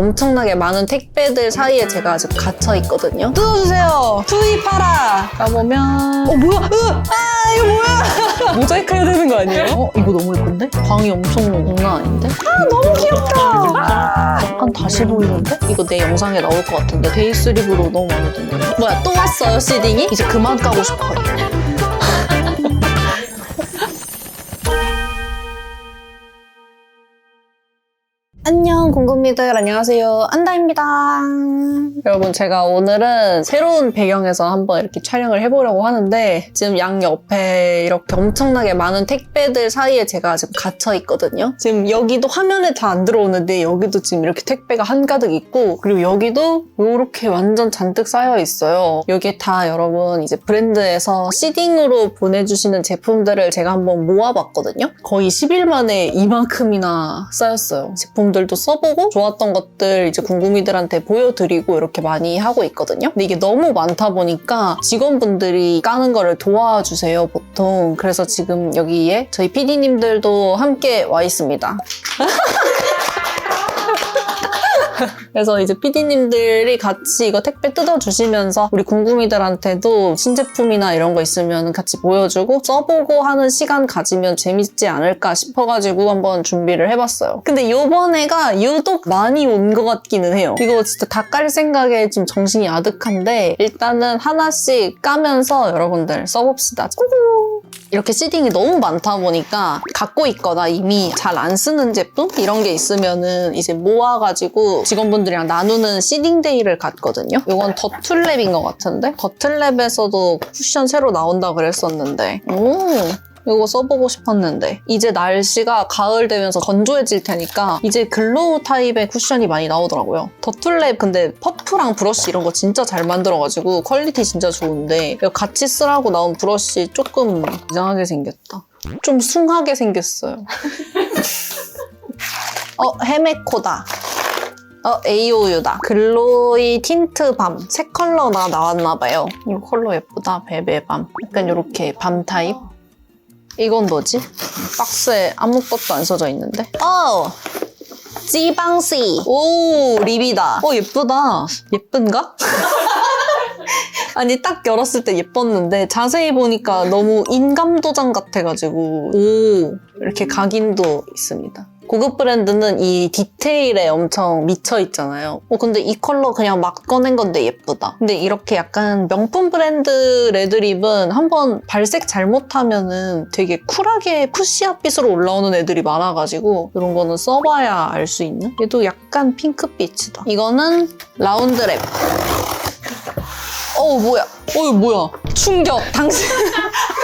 엄청나게 많은 택배들 사이에 제가 지금 갇혀 있거든요. 뜯어주세요. 투입하라. 가보면 어 뭐야? 으! 아 이거 뭐야? 모자이크 해야 되는 거 아니에요? 어 이거 너무 예쁜데? 광이 엄청 장난 아닌데? 아 너무 귀엽다. 약간 다시 보이는데? 이거 내 영상에 나올 것 같은데 데이스 립으로 너무 마음에 드네요. 뭐야 또 왔어요 시딩이? 이제 그만 까고 싶어요. 안녕 궁금이들. 안녕하세요. 안다입니다. 여러분 제가 오늘은 새로운 배경에서 한번 이렇게 촬영을 해보려고 하는데 지금 양 옆에 이렇게 엄청나게 많은 택배들 사이에 제가 지금 갇혀 있거든요. 지금 여기도 화면에 다 안 들어오는데 여기도 지금 이렇게 택배가 한가득 있고 그리고 여기도 이렇게 완전 잔뜩 쌓여 있어요. 여기에 다 여러분 이제 브랜드에서 시딩으로 보내주시는 제품들을 제가 한번 모아봤거든요. 거의 10일 만에 이만큼이나 쌓였어요. 제품들 도 써보고 좋았던 것들 이제 궁금이들한테 보여드리고 이렇게 많이 하고 있거든요. 근데 이게 너무 많다 보니까 직원분들이 까는 거를 도와주세요, 보통. 그래서 지금 여기에 저희 PD님들도 함께 와 있습니다. 그래서 이제 PD님들이 같이 이거 택배 뜯어주시면서 우리 궁금이들한테도 신제품이나 이런 거 있으면 같이 보여주고 써보고 하는 시간 가지면 재밌지 않을까 싶어가지고 한번 준비를 해봤어요. 근데 이번에가 유독 많이 온 것 같기는 해요. 이거 진짜 다 깔 생각에 지금 정신이 아득한데 일단은 하나씩 까면서 여러분들 써봅시다. 꾸구. 이렇게 시딩이 너무 많다 보니까 갖고 있거나 이미 잘 안 쓰는 제품? 이런 게 있으면은 이제 모아가지고 직원분들이랑 나누는 시딩 데이를 갔거든요. 이건 더툴랩인 것 같은데? 더툴랩에서도 쿠션 새로 나온다 그랬었는데. 오 이거 써보고 싶었는데 이제 날씨가 가을 되면서 건조해질 테니까 이제 글로우 타입의 쿠션이 많이 나오더라고요. 더툴랩 근데 퍼프랑 브러쉬 이런 거 진짜 잘 만들어가지고 퀄리티 진짜 좋은데 이거 같이 쓰라고 나온 브러쉬 조금 이상하게 생겼다. 좀 숭하게 생겼어요. 어 헤메코다. 어, AOU다. 글로이 틴트 밤. 새 컬러가 나왔나봐요. 이 컬러 예쁘다. 베베밤. 약간 이렇게 밤 타입. 이건 뭐지? 박스에 아무것도 안 써져 있는데. 어! 지방시. 오, 립이다. 어, 예쁘다. 예쁜가? 아니, 딱 열었을 때 예뻤는데 자세히 보니까 너무 인감도장 같아가지고. 오, 이렇게 각인도 있습니다. 고급 브랜드는 이 디테일에 엄청 미쳐 있잖아요. 어, 근데 이 컬러 그냥 막 꺼낸 건데 예쁘다. 근데 이렇게 약간 명품 브랜드 레드립은 한번 발색 잘못하면은 되게 쿨하게 푸시아빛으로 올라오는 애들이 많아가지고 이런 거는 써봐야 알 수 있는? 얘도 약간 핑크빛이다. 이거는 라운드랩. 어우 뭐야? 어우 뭐야? 충격 당신.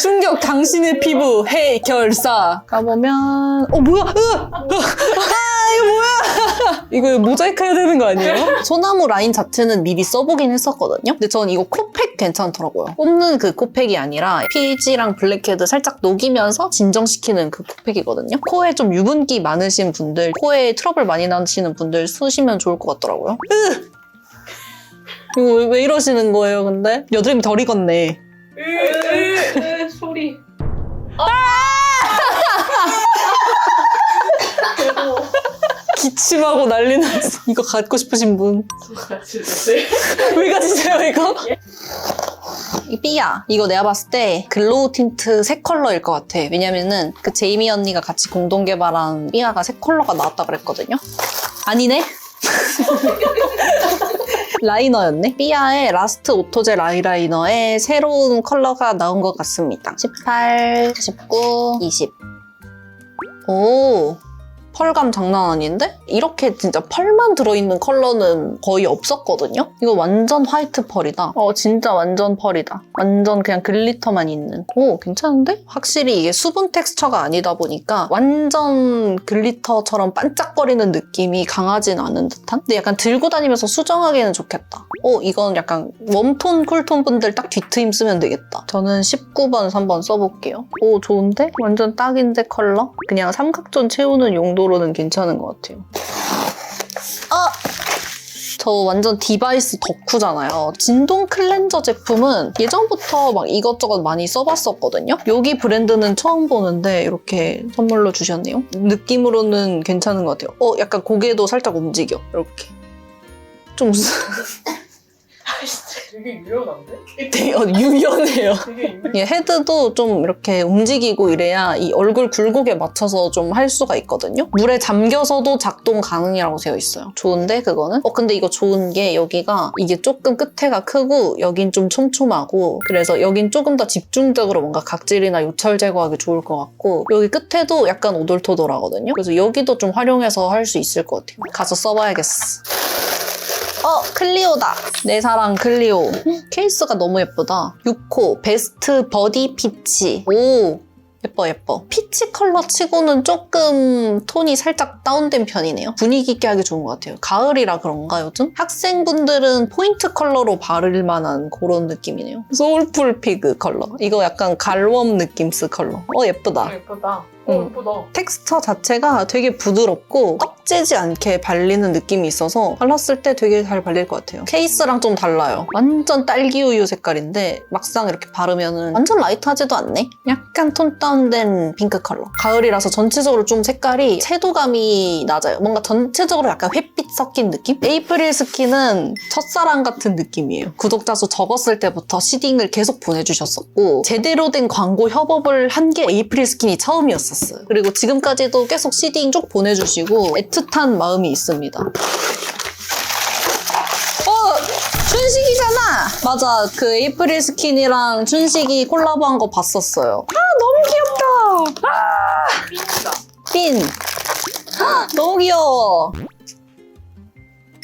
충격 당신의 피부. 해결사. 가보면. 어 뭐야? 으! 아 이거 뭐야? 이거 모자이크 해야 되는 거 아니에요? 소나무 라인 자체는 미리 써보긴 했었거든요. 근데 전 이거 코팩 괜찮더라고요. 뽑는 그 코팩이 아니라 피지랑 블랙헤드 살짝 녹이면서 진정시키는 그 코팩이거든요. 코에 좀 유분기 많으신 분들 코에 트러블 많이 나시는 분들 쓰시면 좋을 것 같더라고요. 으! 이거 왜, 왜 이러시는 거예요 근데? 여드름이 덜 익었네. 으 으 으 소리. 기침하고 난리 났어. 이거 갖고 싶으신 분. 같이 있었어요. 왜 가지세요, 이거? 이 삐야. 이거 내가 봤을 때 글로우 틴트 새 컬러일 것 같아. 왜냐면은 그 제이미 언니가 같이 공동 개발한 삐아가 새 컬러가 나왔다 그랬거든요. 아니네? 라이너였네? 삐아의 라스트 오토젤 아이라이너의 새로운 컬러가 나온 것 같습니다. 18, 19, 20. 오, 펄감 장난 아닌데? 이렇게 진짜 펄만 들어있는 컬러는 거의 없었거든요? 이거 완전 화이트 펄이다. 어, 진짜 완전 펄이다. 완전 그냥 글리터만 있는. 오, 괜찮은데? 확실히 이게 수분 텍스처가 아니다 보니까 완전 글리터처럼 반짝거리는 느낌이 강하진 않은 듯한? 근데 약간 들고 다니면서 수정하기에는 좋겠다. 오, 이건 약간 웜톤, 쿨톤 분들 딱 뒤트임 쓰면 되겠다. 저는 19번, 3번 써볼게요. 오, 좋은데? 완전 딱인데 컬러? 그냥 삼각존 채우는 용도 로는 괜찮은 것 같아요. 어! 저 완전 디바이스 덕후잖아요. 진동 클렌저 제품은 예전부터 막 이것저것 많이 써봤었거든요. 여기 브랜드는 처음 보는데 이렇게 선물로 주셨네요. 느낌으로는 괜찮은 것 같아요. 어, 약간 고개도 살짝 움직여. 이렇게. 좀 되게 유연한데? 되게 어, 유연해요. 되게 유연. 이 헤드도 좀 이렇게 움직이고 이래야 이 얼굴 굴곡에 맞춰서 좀 할 수가 있거든요. 물에 잠겨서도 작동 가능이라고 되어 있어요. 좋은데 그거는? 어 근데 이거 좋은 게 여기가 이게 조금 끝에가 크고 여긴 좀 촘촘하고 그래서 여긴 조금 더 집중적으로 뭔가 각질이나 요철 제거하기 좋을 것 같고 여기 끝에도 약간 오돌토돌하거든요. 그래서 여기도 좀 활용해서 할 수 있을 것 같아요. 가서 써봐야겠어. 어, 클리오다. 내 사랑 클리오. 케이스가 너무 예쁘다. 6호 베스트 버디 피치. 오, 예뻐 예뻐. 피치 컬러 치고는 조금 톤이 살짝 다운된 편이네요. 분위기 있게 하기 좋은 것 같아요. 가을이라 그런가 요즘? 학생분들은 포인트 컬러로 바를 만한 그런 느낌이네요. 소울풀 피그 컬러. 이거 약간 갈웜 느낌스 컬러. 어, 예쁘다. 예쁘다. 응. 어, 예쁘다. 텍스처 자체가 되게 부드럽고 떡지지 않게 발리는 느낌이 있어서 발랐을 때 되게 잘 발릴 것 같아요. 케이스랑 좀 달라요. 완전 딸기 우유 색깔인데 막상 이렇게 바르면 완전 라이트하지도 않네? 약간 톤 다운된 핑크 컬러. 가을이라서 전체적으로 좀 색깔이 채도감이 낮아요. 뭔가 전체적으로 약간 햇빛 섞인 느낌? 에이프릴 스킨은 첫사랑 같은 느낌이에요. 구독자 수 적었을 때부터 시딩을 계속 보내주셨었고 제대로 된 광고 협업을 한 게 에이프릴 스킨이 처음이었어요. 그리고 지금까지도 계속 시딩 쭉 보내주시고 애틋한 마음이 있습니다. 어! 춘식이잖아! 맞아. 그 에이프릴 스킨이랑 춘식이 콜라보한 거 봤었어요. 아, 너무 귀엽다! 핀이다. 핀! 헉, 너무 귀여워!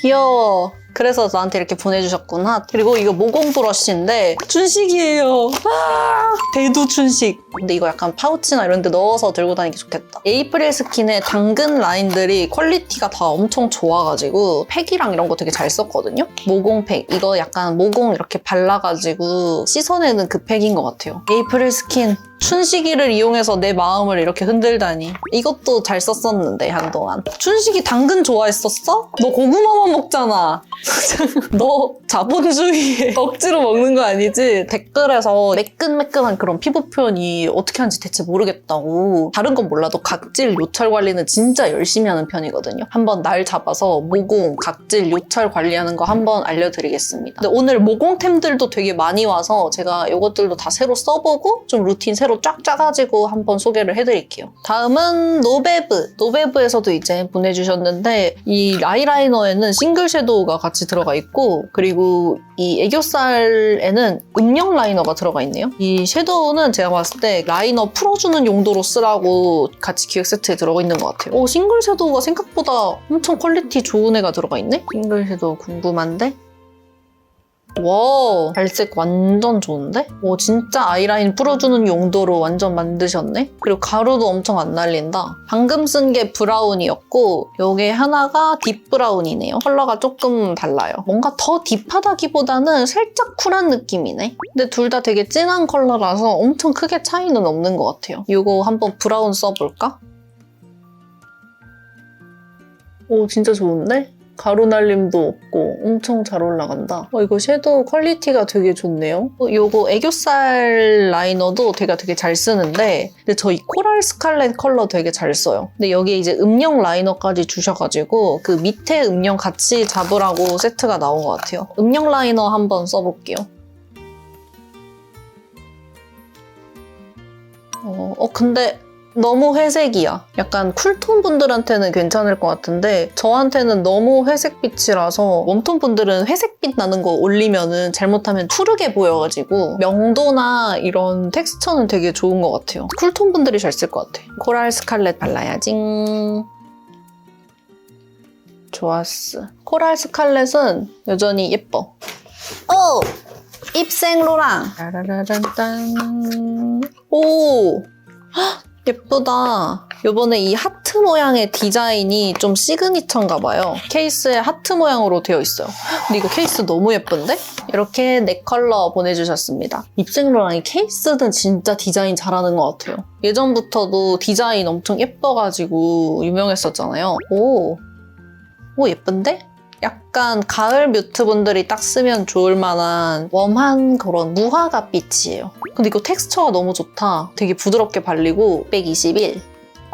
귀여워. 그래서 나한테 이렇게 보내주셨구나. 그리고 이거 모공 브러쉬인데 춘식이에요. 아, 대두 춘식. 근데 이거 약간 파우치나 이런 데 넣어서 들고 다니기 좋겠다. 에이프릴 스킨의 당근 라인들이 퀄리티가 다 엄청 좋아가지고 팩이랑 이런 거 되게 잘 썼거든요. 모공 팩. 이거 약간 모공 이렇게 발라가지고 씻어내는 그 팩인 것 같아요. 에이프릴 스킨. 춘식이를 이용해서 내 마음을 이렇게 흔들다니. 이것도 잘 썼었는데, 한동안. 춘식이 당근 좋아했었어? 너 고구마만 먹잖아. 너 자본주의에 억지로 먹는 거 아니지? 댓글에서 매끈매끈한 그런 피부 표현이 어떻게 하는지 대체 모르겠다고. 다른 건 몰라도 각질, 요철 관리는 진짜 열심히 하는 편이거든요. 한번 날 잡아서 모공, 각질, 요철 관리하는 거 한번 알려드리겠습니다. 근데 오늘 모공템들도 되게 많이 와서 제가 이것들도 다 새로 써보고 좀 루틴 새로 쫙 짜가지고 한번 소개를 해드릴게요. 다음은 노베브. 노베브에서도 이제 보내주셨는데 이 아이라이너에는 싱글 섀도우가 같이 들어가 있고 그리고 이 애교살에는 음영 라이너가 들어가 있네요. 이 섀도우는 제가 봤을 때 라이너 풀어주는 용도로 쓰라고 같이 기획 세트에 들어가 있는 것 같아요. 오, 싱글 섀도우가 생각보다 엄청 퀄리티 좋은 애가 들어가 있네? 싱글 섀도우 궁금한데? 와 발색 완전 좋은데? 오 진짜 아이라인 풀어주는 용도로 완전 만드셨네? 그리고 가루도 엄청 안 날린다. 방금 쓴 게 브라운이었고 요게 하나가 딥 브라운이네요. 컬러가 조금 달라요. 뭔가 더 딥하다기보다는 살짝 쿨한 느낌이네. 근데 둘 다 되게 진한 컬러라서 엄청 크게 차이는 없는 것 같아요. 이거 한번 브라운 써볼까? 오 진짜 좋은데? 가루 날림도 없고 엄청 잘 올라간다. 어, 이거 섀도우 퀄리티가 되게 좋네요. 어, 요거 애교살 라이너도 제가 되게 잘 쓰는데 근데 저 이 코랄 스칼렛 컬러 되게 잘 써요. 근데 여기에 이제 음영 라이너까지 주셔가지고 그 밑에 음영 같이 잡으라고 세트가 나온 것 같아요. 음영 라이너 한번 써볼게요. 어, 어 근데 너무 회색이야. 약간 쿨톤 분들한테는 괜찮을 것 같은데 저한테는 너무 회색빛이라서 웜톤 분들은 회색빛 나는 거 올리면은 잘못하면 푸르게 보여가지고 명도나 이런 텍스처는 되게 좋은 것 같아요. 쿨톤 분들이 잘 쓸 것 같아. 코랄 스칼렛 발라야지. 좋았어. 코랄 스칼렛은 여전히 예뻐. 오! 입생 로랑. 따라라란딴. 오! 헉, 예쁘다. 요번에 이 하트 모양의 디자인이 좀 시그니처인가 봐요. 케이스에 하트 모양으로 되어 있어요. 근데 이거 케이스 너무 예쁜데? 이렇게 네 컬러 보내주셨습니다. 입생로랑 이 케이스는 진짜 디자인 잘하는 것 같아요. 예전부터도 디자인 엄청 예뻐가지고 유명했었잖아요. 오, 오 예쁜데? 약간 가을 뮤트 분들이 딱 쓰면 좋을 만한 웜한 그런 무화과 빛이에요. 근데 이거 텍스처가 너무 좋다. 되게 부드럽게 발리고 621.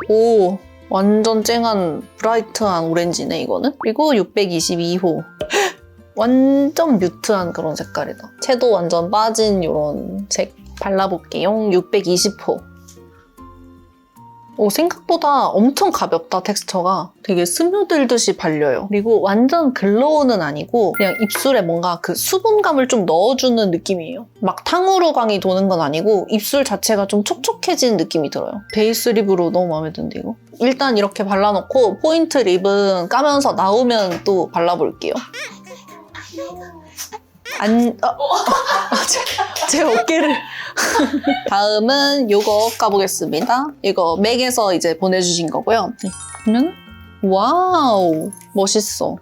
오 완전 쨍한 브라이트한 오렌지네 이거는. 그리고 622호. 완전 뮤트한 그런 색깔이다. 채도 완전 빠진 이런 색 발라볼게요. 620호. 오, 생각보다 엄청 가볍다, 텍스처가. 되게 스며들듯이 발려요. 그리고 완전 글로우는 아니고 그냥 입술에 뭔가 그 수분감을 좀 넣어주는 느낌이에요. 막 탕후루 광이 도는 건 아니고 입술 자체가 좀 촉촉해진 느낌이 들어요. 베이스 립으로 너무 마음에 드는데, 이거? 일단 이렇게 발라놓고 포인트 립은 까면서 나오면 또 발라볼게요. 안, 어, 아, 제, 제 어깨를. 다음은 요거 까보겠습니다. 이거 맥에서 이제 보내주신 거고요. 네, 그러면, 와우, 멋있어.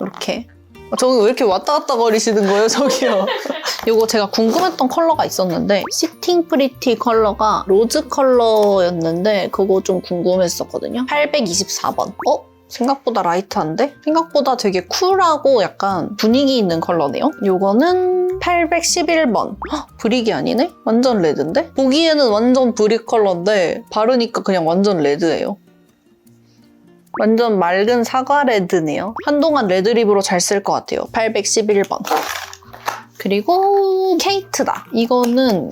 이렇게. 어, 저기 왜 이렇게 왔다 갔다 거리시는 거예요, 저기요? 요거 제가 궁금했던 컬러가 있었는데, 시팅 프리티 컬러가 로즈 컬러였는데, 그거 좀 궁금했었거든요. 824번. 어? 생각보다 라이트한데? 생각보다 되게 쿨하고 약간 분위기 있는 컬러네요. 요거는 811번. 헉, 브릭이 아니네? 완전 레드인데? 보기에는 완전 브릭 컬러인데 바르니까 그냥 완전 레드예요. 완전 맑은 사과 레드네요. 한동안 레드립으로 잘 쓸 것 같아요. 811번. 그리고 케이트다. 이거는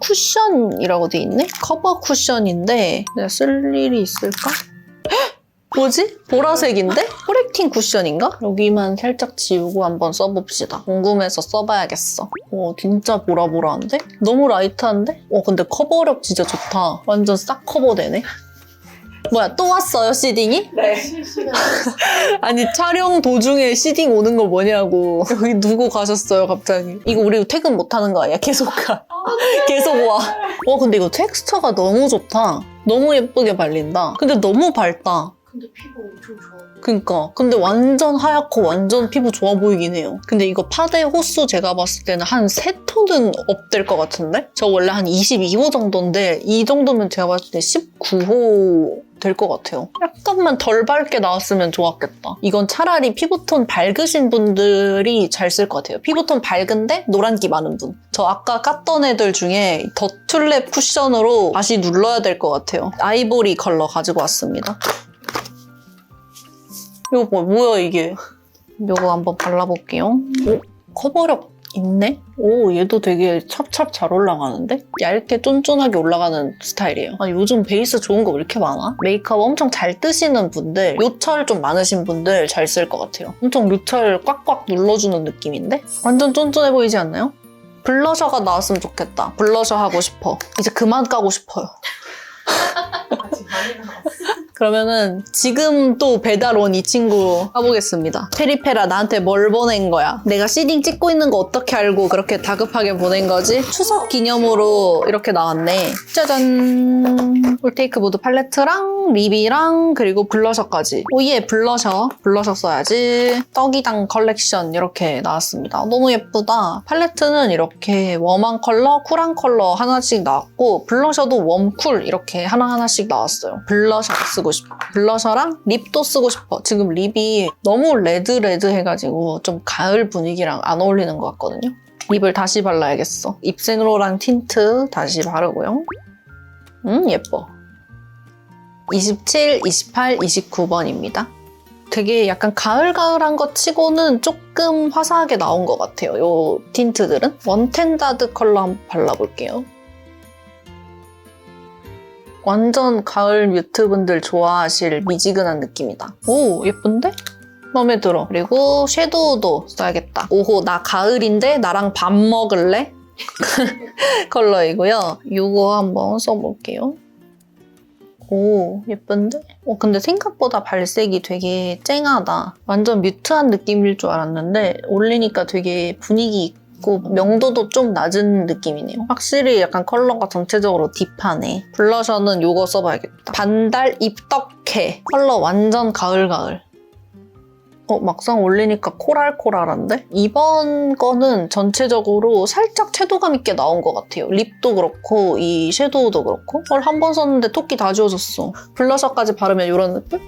쿠션이라고 돼 있네? 커버 쿠션인데 내가 쓸 일이 있을까? 뭐지? 보라색인데? 코렉팅 쿠션인가? 여기만 살짝 지우고 한번 써봅시다. 궁금해서 써봐야겠어. 오, 진짜 보라보라한데? 너무 라이트한데? 어, 근데 커버력 진짜 좋다. 완전 싹 커버되네. 뭐야, 또 왔어요, 시딩이? 네. 아니, 촬영 도중에 시딩 오는 거 뭐냐고. 여기 누구 가셨어요, 갑자기? 이거 우리 퇴근 못 하는 거 아니야? 계속 가. 계속 와. 와, 근데 이거 텍스처가 너무 좋다. 너무 예쁘게 발린다. 근데 너무 밝다. 근데 피부 엄청 좋아. 그니까. 근데 완전 하얗고 완전 피부 좋아 보이긴 해요. 근데 이거 파데 호수 제가 봤을 때는 한 3톤은 업될 것 같은데? 저 원래 한 22호 정도인데 이 정도면 제가 봤을 때 19호 될 것 같아요. 약간만 덜 밝게 나왔으면 좋았겠다. 이건 차라리 피부톤 밝으신 분들이 잘 쓸 것 같아요. 피부톤 밝은데 노란기 많은 분저 아까 깠던 애들 중에 더 툴랩 쿠션으로 다시 눌러야 될 것 같아요. 아이보리 컬러 가지고 왔습니다 이거 뭐, 뭐야 이게? 이거 한번 발라볼게요. 오, 커버력 있네? 오, 얘도 되게 찹찹 잘 올라가는데? 얇게 쫀쫀하게 올라가는 스타일이에요. 아니, 요즘 베이스 좋은 거 왜 이렇게 많아? 메이크업 엄청 잘 뜨시는 분들, 요철 좀 많으신 분들 잘 쓸 것 같아요. 엄청 요철 꽉꽉 눌러주는 느낌인데? 완전 쫀쫀해 보이지 않나요? 블러셔가 나왔으면 좋겠다. 블러셔 하고 싶어. 이제 그만 까고 싶어요. 아직 많이 남았어. 그러면은 지금 또 배달 온 이 친구 가보겠습니다. 페리페라 나한테 뭘 보낸 거야? 내가 시딩 찍고 있는 거 어떻게 알고 그렇게 다급하게 보낸 거지? 추석 기념으로 이렇게 나왔네. 짜잔. 홀테이크 보드 팔레트랑 립이랑 그리고 블러셔까지. 오예 블러셔. 블러셔 써야지. 떡이당 컬렉션 이렇게 나왔습니다. 너무 예쁘다. 팔레트는 이렇게 웜한 컬러, 쿨한 컬러 하나씩 나왔고 블러셔도 웜, 쿨 이렇게 하나하나씩 나왔어요. 블러셔 쓰고 싶어. 블러셔랑 립도 쓰고 싶어. 지금 립이 너무 레드 레드 해가지고 좀 가을 분위기랑 안 어울리는 것 같거든요. 립을 다시 발라야겠어. 입생로랑 틴트 다시 바르고요. 음 예뻐. 27, 28, 29번입니다. 되게 약간 가을가을한 것 치고는 조금 화사하게 나온 것 같아요. 요 틴트들은. 원텐다드 컬러 한번 발라볼게요. 완전 가을 뮤트 분들 좋아하실 미지근한 느낌이다. 오, 예쁜데? 마음에 들어. 그리고 섀도우도 써야겠다. 오호, 나 가을인데 나랑 밥 먹을래? 컬러이고요. 이거 한번 써볼게요. 오, 예쁜데? 어, 근데 생각보다 발색이 되게 쨍하다. 완전 뮤트한 느낌일 줄 알았는데 올리니까 되게 분위기 있고 명도도 좀 낮은 느낌이네요. 확실히 약간 컬러가 전체적으로 딥하네. 블러셔는 이거 써봐야겠다. 반달 입덕해. 컬러 완전 가을가을. 어, 막상 올리니까 코랄코랄한데? 이번 거는 전체적으로 살짝 채도감 있게 나온 것 같아요. 립도 그렇고 이 섀도우도 그렇고 헐 한 번 썼는데 토끼 다 지워졌어. 블러셔까지 바르면 이런 느낌?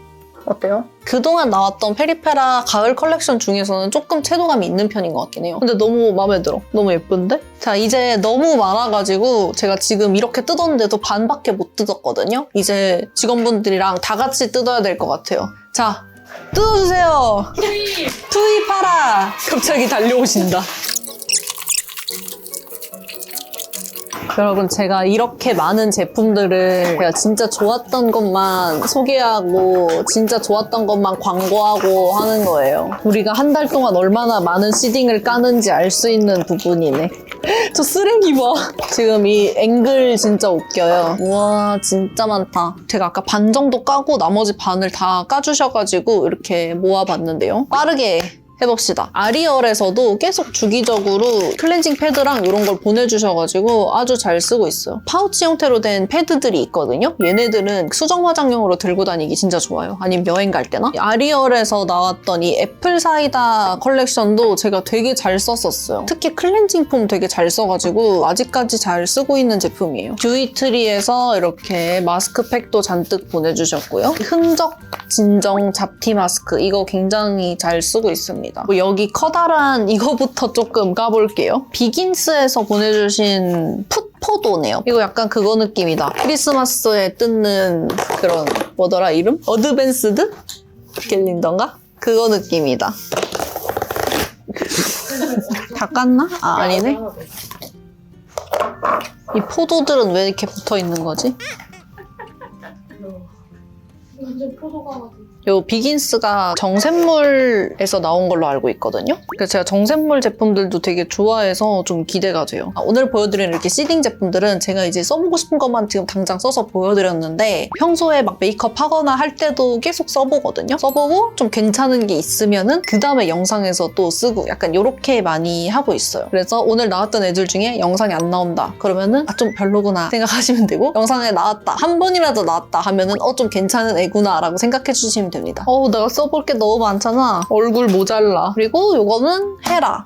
어때요? 그동안 나왔던 페리페라 가을 컬렉션 중에서는 조금 채도감이 있는 편인 것 같긴 해요. 근데 너무 마음에 들어. 너무 예쁜데? 자, 이제 너무 많아가지고 제가 지금 이렇게 뜯었는데도 반밖에 못 뜯었거든요? 이제 직원분들이랑 다 같이 뜯어야 될 것 같아요. 자, 뜯어주세요! 투입하라! 갑자기 달려오신다. 여러분 제가 이렇게 많은 제품들을 제가 진짜 좋았던 것만 소개하고 진짜 좋았던 것만 광고하고 하는 거예요. 우리가 한 달 동안 얼마나 많은 시딩을 까는지 알 수 있는 부분이네. 저 쓰레기 봐. 지금 이 앵글 진짜 웃겨요. 우와 진짜 많다. 제가 아까 반 정도 까고 나머지 반을 다 까주셔가지고 이렇게 모아봤는데요. 빠르게 해봅시다. 아리얼에서도 계속 주기적으로 클렌징 패드랑 이런 걸 보내주셔가지고 아주 잘 쓰고 있어요. 파우치 형태로 된 패드들이 있거든요. 얘네들은 수정 화장용으로 들고 다니기 진짜 좋아요. 아니면 여행 갈 때나. 아리얼에서 나왔던 이 애플 사이다 컬렉션도 제가 되게 잘 썼었어요. 특히 클렌징 폼 되게 잘 써가지고 아직까지 잘 쓰고 있는 제품이에요. 듀이트리에서 이렇게 마스크팩도 잔뜩 보내주셨고요. 흔적 진정 잡티 마스크 이거 굉장히 잘 쓰고 있습니다. 뭐 여기 커다란 이거부터 조금 까볼게요. 비긴스에서 보내주신 풋포도네요. 이거 약간 그거 느낌이다. 크리스마스에 뜯는 그런 뭐더라 이름? 어드밴스드? 갤린더인가? 그거 느낌이다. 다 깠나? 아 아니네. 이 포도들은 왜 이렇게 붙어 있는 거지? 완전 포도가 같은. 요 비긴스가 정샘물에서 나온 걸로 알고 있거든요. 그래서 제가 정샘물 제품들도 되게 좋아해서 좀 기대가 돼요. 아, 오늘 보여드리는 이렇게 시딩 제품들은 제가 이제 써보고 싶은 것만 지금 당장 써서 보여드렸는데 평소에 막 메이크업 하거나 할 때도 계속 써보거든요. 써보고 좀 괜찮은 게 있으면은 그 다음에 영상에서 또 쓰고 약간 이렇게 많이 하고 있어요. 그래서 오늘 나왔던 애들 중에 영상이 안 나온다. 그러면은 아, 좀 별로구나 생각하시면 되고 영상에 나왔다. 한 번이라도 나왔다 하면은 어 좀 괜찮은 애구나 라고 생각해 주시면 됩니다. 어 내가 써볼 게 너무 많잖아. 얼굴 모자라. 그리고 요거는 헤라.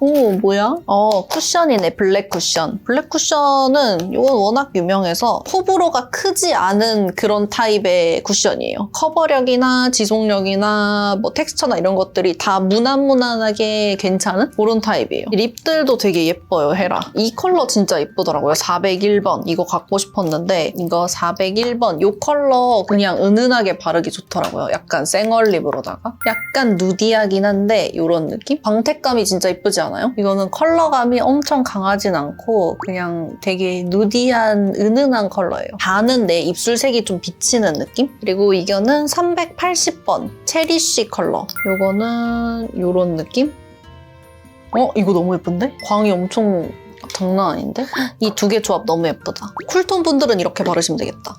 오 뭐야? 어 쿠션이네 블랙 쿠션. 블랙 쿠션은 이건 워낙 유명해서 호불호가 크지 않은 그런 타입의 쿠션이에요. 커버력이나 지속력이나 뭐 텍스처나 이런 것들이 다 무난무난하게 괜찮은 그런 타입이에요. 립들도 되게 예뻐요 헤라. 이 컬러 진짜 예쁘더라고요. 401번 이거 갖고 싶었는데 이거 401번. 이 컬러 그냥 은은하게 바르기 좋더라고요. 약간 쌩얼립으로다가. 약간 누디하긴 한데 이런 느낌? 광택감이 진짜 예쁘지 않아요? 이거는 컬러감이 엄청 강하진 않고 그냥 되게 누디한 은은한 컬러예요. 반은 내 입술색이 좀 비치는 느낌? 그리고 이거는 380번 체리쉬 컬러. 이거는 이런 느낌? 어? 이거 너무 예쁜데? 광이 엄청 장난 아닌데? 이 두 개 조합 너무 예쁘다. 쿨톤 분들은 이렇게 바르시면 되겠다.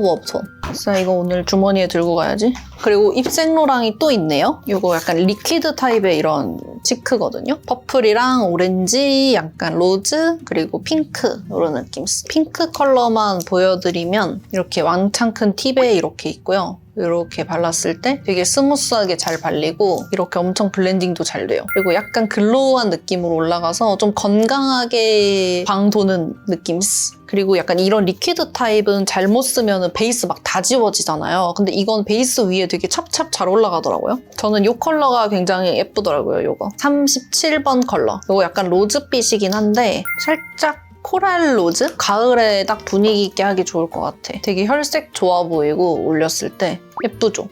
웜톤. 진짜 이거 오늘 주머니에 들고 가야지. 그리고 입생로랑이 또 있네요. 이거 약간 리퀴드 타입의 이런 치크거든요. 퍼플이랑 오렌지, 약간 로즈, 그리고 핑크 이런 느낌. 핑크 컬러만 보여드리면 이렇게 왕창 큰 팁에 이렇게 있고요. 이렇게 발랐을 때 되게 스무스하게 잘 발리고 이렇게 엄청 블렌딩도 잘 돼요. 그리고 약간 글로우한 느낌으로 올라가서 좀 건강하게 광 도는 느낌. 그리고 약간 이런 리퀴드 타입은 잘못 쓰면 베이스 막 다 지워지잖아요. 근데 이건 베이스 위에 되게 찹찹 잘 올라가더라고요. 저는 이 컬러가 굉장히 예쁘더라고요, 이거. 37번 컬러. 이거 약간 로즈빛이긴 한데 살짝 코랄 로즈? 가을에 딱 분위기 있게 하기 좋을 것 같아. 되게 혈색 좋아 보이고 올렸을 때 예쁘죠?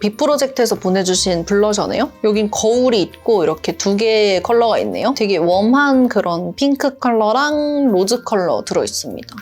비 프로젝트에서 보내주신 블러셔네요. 여긴 거울이 있고 이렇게 두 개의 컬러가 있네요. 되게 웜한 그런 핑크 컬러랑 로즈 컬러 들어있습니다.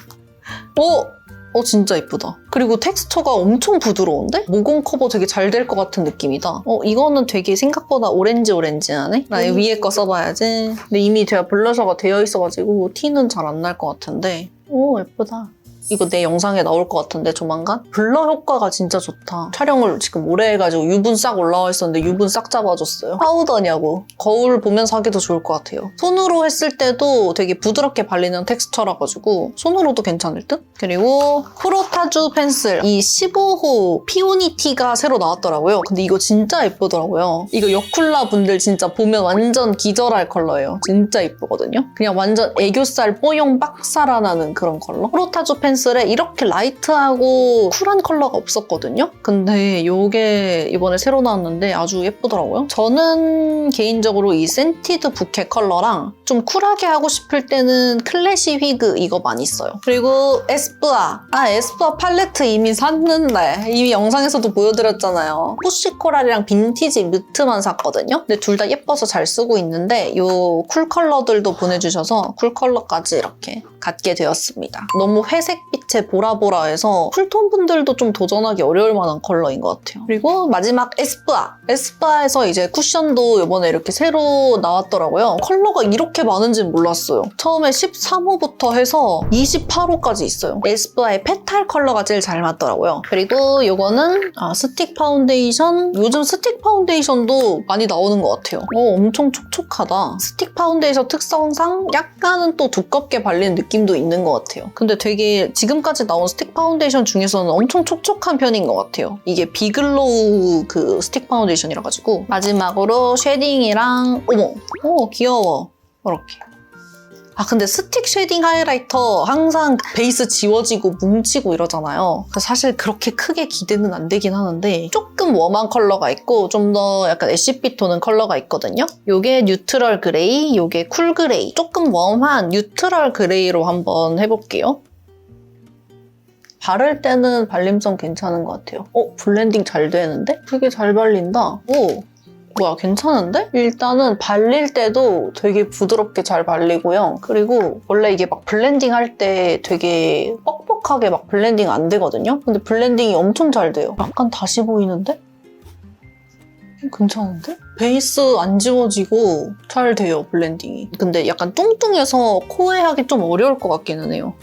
오! 어 진짜 이쁘다. 그리고 텍스처가 엄청 부드러운데? 모공 커버 되게 잘 될 것 같은 느낌이다. 어 이거는 되게 생각보다 오렌지 오렌지하네? 나 음. 위에 거 써봐야지. 근데 이미 제가 블러셔가 되어 있어가지고 티는 잘 안 날 것 같은데 오 예쁘다. 이거 내 영상에 나올 것 같은데 조만간? 블러 효과가 진짜 좋다. 촬영을 지금 오래 해가지고 유분 싹 올라와 있었는데 유분 싹 잡아줬어요. 파우더냐고. 거울 보면서 하기도 좋을 것 같아요. 손으로 했을 때도 되게 부드럽게 발리는 텍스처라 가지고 손으로도 괜찮을 듯? 그리고 프로타주 펜슬 이 15호 피오니티가 새로 나왔더라고요. 근데 이거 진짜 예쁘더라고요. 이거 여쿨라 분들 진짜 보면 완전 기절할 컬러예요. 진짜 예쁘거든요. 그냥 완전 애교살 뽀용 빡 살아나는 그런 컬러. 프로타주 펜슬 펜슬에 이렇게 라이트하고 쿨한 컬러가 없었거든요. 근데 이게 이번에 새로 나왔는데 아주 예쁘더라고요. 저는 개인적으로 이 센티드 부케 컬러랑 좀 쿨하게 하고 싶을 때는 클래시 휘그 이거 많이 써요. 그리고 에스쁘아. 아 에스쁘아 팔레트 이미 샀는데 이미 영상에서도 보여드렸잖아요. 푸시코랄이랑 빈티지 뮤트만 샀거든요. 근데 둘 다 예뻐서 잘 쓰고 있는데 이 쿨 컬러들도 보내주셔서 쿨 컬러까지 이렇게 갖게 되었습니다. 너무 회색 빛의 보라보라해서 쿨톤 분들도 좀 도전하기 어려울 만한 컬러인 것 같아요. 그리고 마지막 에스쁘아. 에스쁘아에서 이제 쿠션도 이번에 이렇게 새로 나왔더라고요. 컬러가 이렇게 많은지 몰랐어요. 처음에 13호부터 해서 28호까지 있어요. 에스쁘아의 페탈 컬러가 제일 잘 맞더라고요. 그리고 이거는 아, 스틱 파운데이션. 요즘 스틱 파운데이션도 많이 나오는 것 같아요. 어, 엄청 촉촉하다. 스틱 파운데이션 특성상 약간은 또 두껍게 발리는 느낌도 있는 것 같아요. 근데 되게 지금까지 나온 스틱 파운데이션 중에서는 엄청 촉촉한 편인 것 같아요. 이게 비글로우 그 스틱 파운데이션이라 가지고 마지막으로 쉐딩이랑 어머, 어 귀여워. 이렇게. 아 근데 스틱 쉐딩 하이라이터 항상 베이스 지워지고 뭉치고 이러잖아요. 사실 그렇게 크게 기대는 안 되긴 하는데 조금 웜한 컬러가 있고 좀 더 약간 애쉬빛 도는 컬러가 있거든요. 요게 뉴트럴 그레이, 요게 쿨 그레이. 조금 웜한 뉴트럴 그레이로 한번 해볼게요. 바를 때는 발림성 괜찮은 것 같아요. 어? 블렌딩 잘 되는데? 되게 잘 발린다. 오! 뭐야 괜찮은데? 일단은 발릴 때도 되게 부드럽게 잘 발리고요. 그리고 원래 이게 막 블렌딩 할 때 되게 뻑뻑하게 막 블렌딩 안 되거든요. 근데 블렌딩이 엄청 잘 돼요. 약간 다시 보이는데? 어, 괜찮은데? 베이스 안 지워지고 잘 돼요 블렌딩이. 근데 약간 뚱뚱해서 코에 하기 좀 어려울 것 같기는 해요.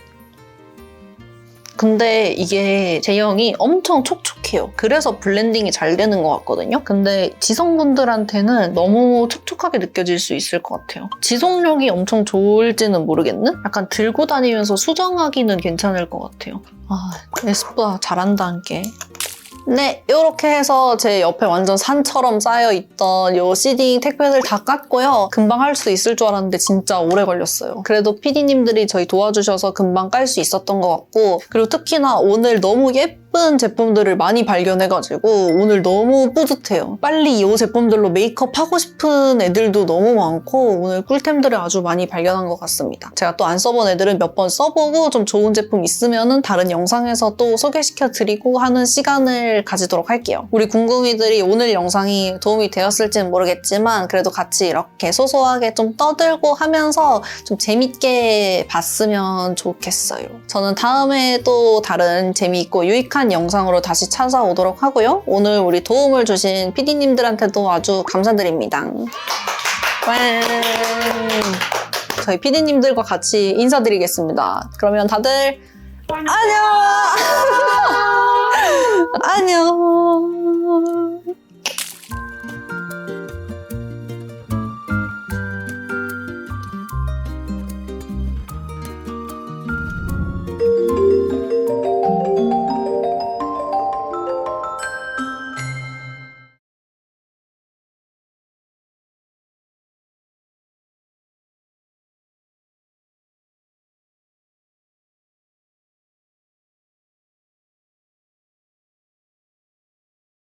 근데 이게 제형이 엄청 촉촉해요. 그래서 블렌딩이 잘 되는 것 같거든요. 근데 지성분들한테는 너무 촉촉하게 느껴질 수 있을 것 같아요. 지속력이 엄청 좋을지는 모르겠는? 약간 들고 다니면서 수정하기는 괜찮을 것 같아요. 아, 에스쁘아 잘한다, 함께. 네, 이렇게 해서 제 옆에 완전 산처럼 쌓여있던 요 시딩 택배들 다 깠고요. 금방 할 수 있을 줄 알았는데 진짜 오래 걸렸어요. 그래도 PD님들이 저희 도와주셔서 금방 깔 수 있었던 것 같고 그리고 특히나 오늘 너무 예쁜 제품들을 많이 발견해가지고 오늘 너무 뿌듯해요. 빨리 이 제품들로 메이크업 하고 싶은 애들도 너무 많고 오늘 꿀템들을 아주 많이 발견한 것 같습니다. 제가 또 안 써본 애들은 몇 번 써보고 좀 좋은 제품 있으면은 다른 영상에서 또 소개시켜 드리고 하는 시간을 가지도록 할게요. 우리 궁금이들이 오늘 영상이 도움이 되었을지는 모르겠지만 그래도 같이 이렇게 소소하게 좀 떠들고 하면서 좀 재밌게 봤으면 좋겠어요. 저는 다음에 또 다른 재미있고 유익한 영상으로 다시 찾아오도록 하고요. 오늘 우리 도움을 주신 PD님들한테도 아주 감사드립니다. 와. 저희 PD님들과 같이 인사드리겠습니다. 그러면 다들 안녕! 안녕.